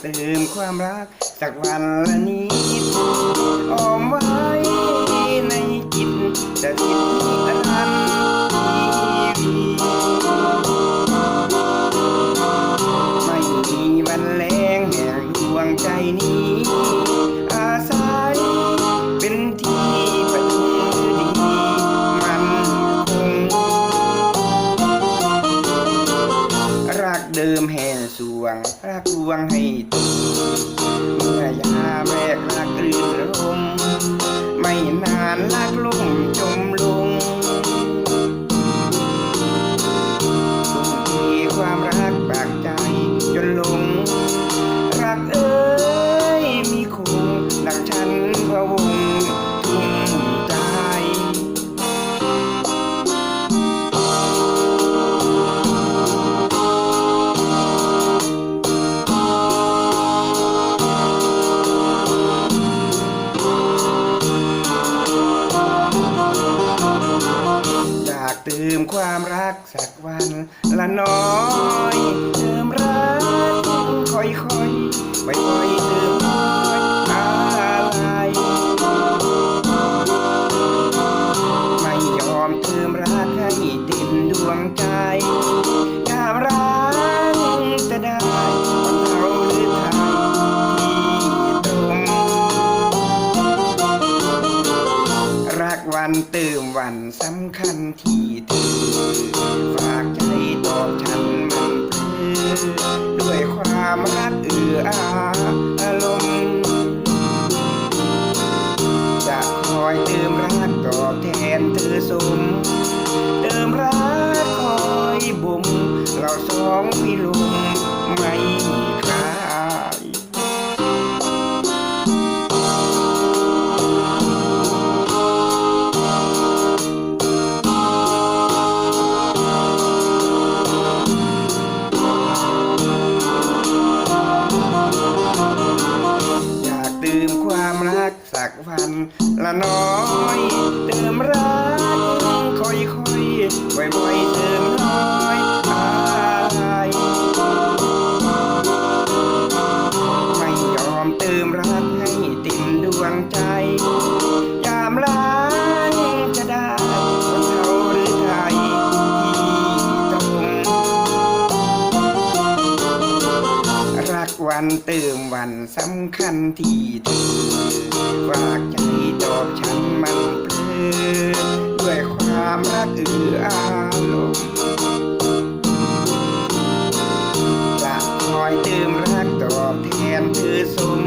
เติมความรัก สักวันละนิดออมไว้ เดิมแห่สวงรักลวงให้ตุเมื่อยามแรกรักรื่น ติมความรักสักวันละน้อยเติมรักค่อยๆค่อยๆเติมน้อยอะไรไม่ยอมเติมรักให้เต็มดวงใจ กวันเติมวันสำคัญที่เธอฝากใจตอบฉันมันเพลอด้วยความรักเอืออาอารมณ์จะคอยเติมรักตอบแทนเธอสม เติมรักคอยบ่มเราสองพิลม อยากเติมความรักสักวันละน้อยเติมรักค่อยค่อยบ่อยๆเติมน้อยอายไม่ยอมเติมรักให้เต็มดวงใจ การเติมวันสำคัญที่เธอฝากใจตอบฉันมันเปลินด้วยความรักเอืออารมณ์จะคอยเติมรักตอบแทนเธอสม